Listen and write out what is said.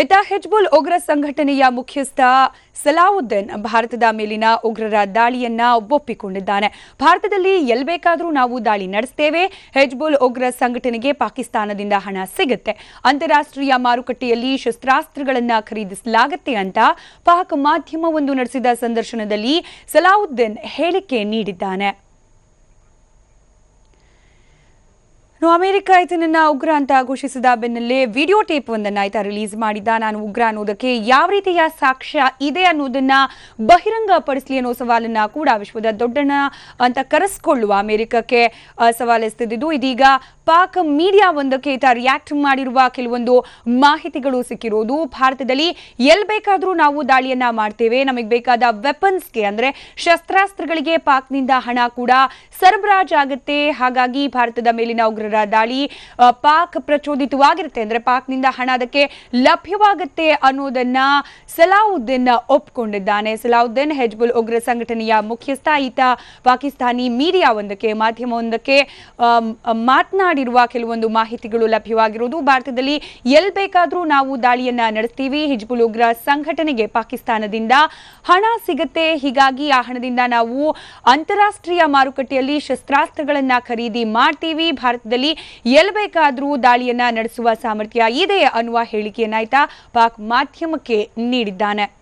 ಇತ್ತ ಹಿಜ್ಬುಲ್ ಉಗ್ರ ಸಂಘಟನೆಯ ಮುಖ್ಯಸ್ಥ ಸಲಾವುದ್ದೀನ್ ಭಾರತದ ಮೇಲಿನ ಉಗ್ರರ ದಾಳಿಯನ್ನ ಒಪ್ಪಿಕೊಂಡಿದ್ದಾನೆ. ಭಾರತದಲ್ಲಿ ಎಲ್ ಬೇಕಾದರೂ ನಾವು ದಾಳಿ ನಡೆಸ್ತೇವೆ. ಹೆಜ್ಬುಲ್ ಉಗ್ರ ಸಂಘಟನೆಗೆ ಪಾಕಿಸ್ತಾನದಿಂದ ಹಣ ಸಿಗುತ್ತೆ. ಅಂತಾರಾಷ್ಟ್ರೀಯ ಮಾರುಕಟ್ಟೆಯಲ್ಲಿ ಶಸ್ತ್ರಾಸ್ತ್ರಗಳನ್ನು ಖರೀದಿಸಲಾಗುತ್ತೆ ಅಂತ ಪಾಕ್ ಮಾಧ್ಯಮವೊಂದು ನಡೆಸಿದ ಸಂದರ್ಶನದಲ್ಲಿ ಸಲಾವುದ್ದೀನ್ ಹೇಳಿಕೆ ನೀಡಿದ್ದಾನೆ. ಇನ್ನು ಅಮೆರಿಕ ಈತನನ್ನ ಉಗ್ರ ಅಂತ ಘೋಷಿಸಿದ ಬೆನ್ನಲ್ಲೇ ವಿಡಿಯೋ ಟೇಪ್ ಒಂದನ್ನ ಆಯ್ತಾ ರಿಲೀಸ್ ಮಾಡಿದ್ದ ನಾನು ಉಗ್ರ ಅನ್ನೋದಕ್ಕೆ ಯಾವ ರೀತಿಯ ಸಾಕ್ಷ್ಯ ಇದೆ ಅನ್ನೋದನ್ನ ಬಹಿರಂಗ ಪಡಿಸಲಿ ಅನ್ನೋ ಸವಾಲನ್ನ ಕೂಡ ವಿಶ್ವದ ದೊಡ್ಡಣ್ಣ ಅಂತ ಕರೆಸ್ಕೊಳ್ಳುವ ಅಮೆರಿಕಕ್ಕೆ ಆ, ಸವಾಲೆಸೆದಿದ್ದು. ಇದೀಗ ಪಾಕ್ ಮೀಡಿಯಾ ಒಂದಕ್ಕೆ ಈತ ರಿಯಾಕ್ಟ್ ಮಾಡಿರುವ ಕೆಲವೊಂದು ಮಾಹಿತಿಗಳು ಸಿಕ್ಕಿರೋದು ಭಾರತದಲ್ಲಿ. ಎಲ್ಲಿ ಬೇಕಾದರೂ ನಾವು ದಾಳಿಯನ್ನ ಮಾಡ್ತೇವೆ. ನಮಗೆ ಬೇಕಾದ ವೆಪನ್ಸ್ಗೆ ಅಂದ್ರೆ ಶಸ್ತ್ರಾಸ್ತ್ರಗಳಿಗೆ ಪಾಕ್ನಿಂದ ಹಣ ಕೂಡ ಸರಬರಾಜಾಗುತ್ತೆ ಹಾಗಾಗಿ ಭಾರತದ ಮೇಲಿನ ಉಗ್ರರ ದಾಳಿ ಪಾಕ್ ಪ್ರಚೋದಿತವಾಗಿರುತ್ತೆ. ಅಂದ್ರೆ ಪಾಕ್ನಿಂದ ಹಣ ಅದಕ್ಕೆ ಲಭ್ಯವಾಗುತ್ತೆ ಅನ್ನೋದನ್ನ ಸಲಾವುದ್ದೀನ್ ಒಪ್ಪಿಕೊಂಡಿದ್ದಾನೆ ಸಲಾವುದ್ದೀನ್ ಹೆಜ್ಬುಲ್ ಉಗ್ರ ಸಂಘಟನೆಯ ಮುಖ್ಯಸ್ಥ ಈತ ಪಾಕಿಸ್ತಾನಿ ಮೀಡಿಯಾ ಒಂದಕ್ಕೆ ಮಾಧ್ಯಮವೊಂದಕ್ಕೆ ಆಮ್, ಮಾತನಾಡಿರುವ ಕೆಲವೊಂದು ಮಾಹಿತಿಗಳು ಲಭ್ಯವಾಗಿರುವುದು ಭಾರತದಲ್ಲಿ ಎಲ್ ಬೇಕಾದರೂ ನಾವು ದಾಳಿಯನ್ನ ನಡೆಸ್ತೀವಿ. ಹಿಜ್ಬುಲ್ ಉಗ್ರ ಸಂಘಟನೆಗೆ ಪಾಕಿಸ್ತಾನದಿಂದ ಹಣ ಸಿಗುತ್ತೆ. ಹೀಗಾಗಿ ಆ ಹಣದಿಂದ ನಾವು ಅಂತಾರಾಷ್ಟ್ರೀಯ ಮಾರುಕಟ್ಟೆಯಲ್ಲಿ ಶಸ್ತ್ರಾಸ್ತ್ರಗಳನ್ನ ಖರೀದಿ ಮಾಡ್ತೀವಿ. ಭಾರತದಲ್ಲಿ ಎಲ್ ಬೇಕಾದರೂ ದಾಳಿಯನ್ನ ನಡೆಸುವ ಸಾಮರ್ಥ್ಯ ಇದೆ ಅನ್ನುವ ಹೇಳಿಕೆಯನ್ನಾಯ್ತಾ ಪಾಕ್ ಮಾಧ್ಯಮಕ್ಕೆ ನೀಡಿದ್ದಾನೆ.